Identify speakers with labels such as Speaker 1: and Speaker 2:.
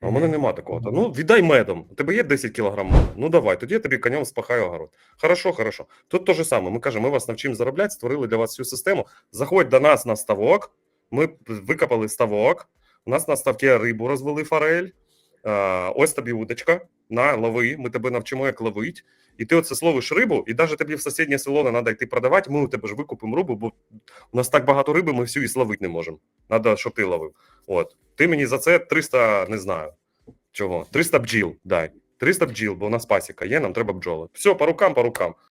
Speaker 1: А у мене нема такого. Та, Ну, віддай медом. У тебе є 10 кілограм меду? Ну давай, тоді я тобі конем спахаю огород. Хорошо, хорошо. Тут те ж саме. Ми кажемо, ми вас навчимо заробляти, створили для вас всю систему. Заходь до нас на ставок. Ми викопали ставок. У нас на ставці рибу розвели форель. А, ось тобі удочка. На, лови. Ми тебе навчимо, як ловити. І ти оце словиш рибу, і навіть тобі в сусіднє село не треба йти продавати. Ми у тебе ж викупимо рибу, бо у нас так багато риби, ми всю і словити не можемо. Треба, щоб ти ловив. От. Ти мені за це 300, не знаю. Чого? 300 бджіл дай. 300 бджіл, бо у нас пасіка є, нам треба бджоли. Все, по рукам, по рукам.